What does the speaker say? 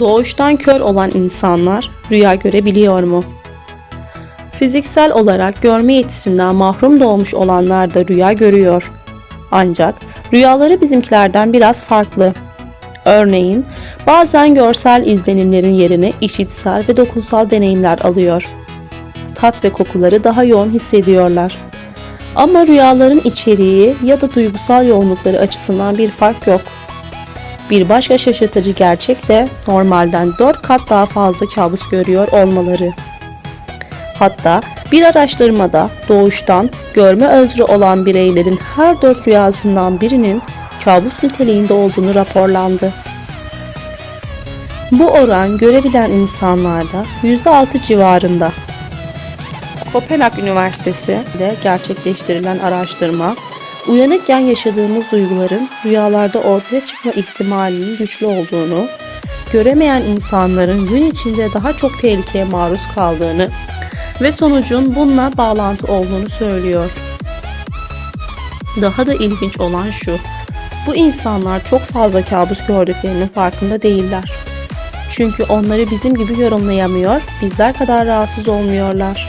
Doğuştan kör olan insanlar rüya görebiliyor mu? Fiziksel olarak görme yetisinden mahrum doğmuş olanlar da rüya görüyor. Ancak rüyaları bizimkilerden biraz farklı. Örneğin bazen görsel izlenimlerin yerine işitsel ve dokunsal deneyimler alıyor. Tat ve kokuları daha yoğun hissediyorlar. Ama rüyaların içeriği ya da duygusal yoğunlukları açısından bir fark yok. Bir başka şaşırtıcı gerçek de normalden 4 kat daha fazla kabus görüyor olmaları. Hatta bir araştırmada doğuştan görme özrü olan bireylerin her 4 rüyasından birinin kabus niteliğinde olduğunu raporlandı. Bu oran görebilen insanlarda %6 civarında. Kopenhag Üniversitesi ile gerçekleştirilen araştırma, uyanıkken yaşadığımız duyguların rüyalarda ortaya çıkma ihtimalinin güçlü olduğunu, göremeyen insanların gün içinde daha çok tehlikeye maruz kaldığını ve sonucun bununla bağlantı olduğunu söylüyor. Daha da ilginç olan şu, bu insanlar çok fazla kabus gördüklerinin farkında değiller. Çünkü onları bizim gibi yorumlayamıyor, bizler kadar rahatsız olmuyorlar.